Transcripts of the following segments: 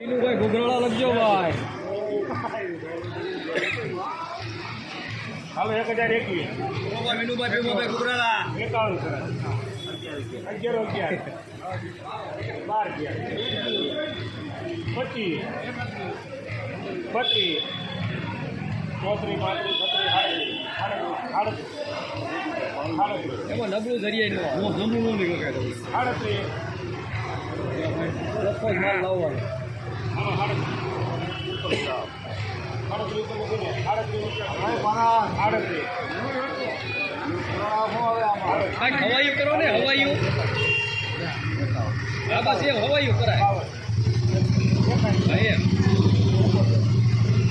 ભાઈ ઘૂઘરાળા લખજો ભાઈ. હવે એક હજાર એકવીસ. વિનુભાઈ ભીમાભાઈ ઘૂઘરાળા એકાવન અગિયાર અગિયાર. બાર અગિયાર. પચીસ. પચીસ ચોત્રીસ પાંત્રીસ છત્રીસ એમાં નબળું જરીએ હું નબળું નહીં સાડત્રીસ. ચોખ્ખો જ માલ લાવવાનો. હવાયું કરો ને હવાયું હા બસ એ હવાયું કરાય. હા એમ.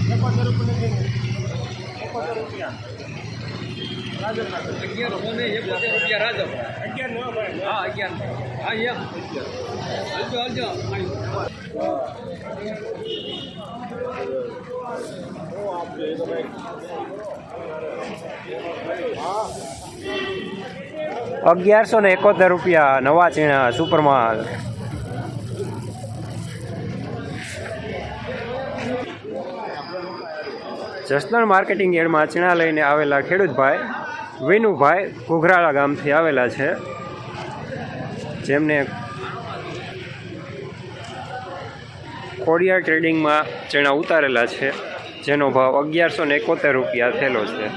એકોતેર રૂપિયા એકોતેર રૂપિયા અગિયાર રાજપ અગિયાર હા અગિયાર. હા એમ હાલજો હાલજો. અગિયારસો ને એકોતેર રૂપિયા નવા ચીણા સુપરમાલ. જસદણ માર્કેટિંગ યાર્ડમાં ચીણા લઈને આવેલા ખેડૂતભાઈ, વિનુભાઈ ઘોઘરાળા ગામથી આવેલા છે. જેમને ખોડિયાર ટ્રેડિંગમાં ચીણા ઉતારેલા છે, જેનો ભાવ અગિયારસો ને એકોતેર રૂપિયા થયેલો છે.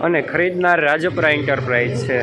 અને ખરીદનાર રાજપરા એન્ટરપ્રાઇઝ છે.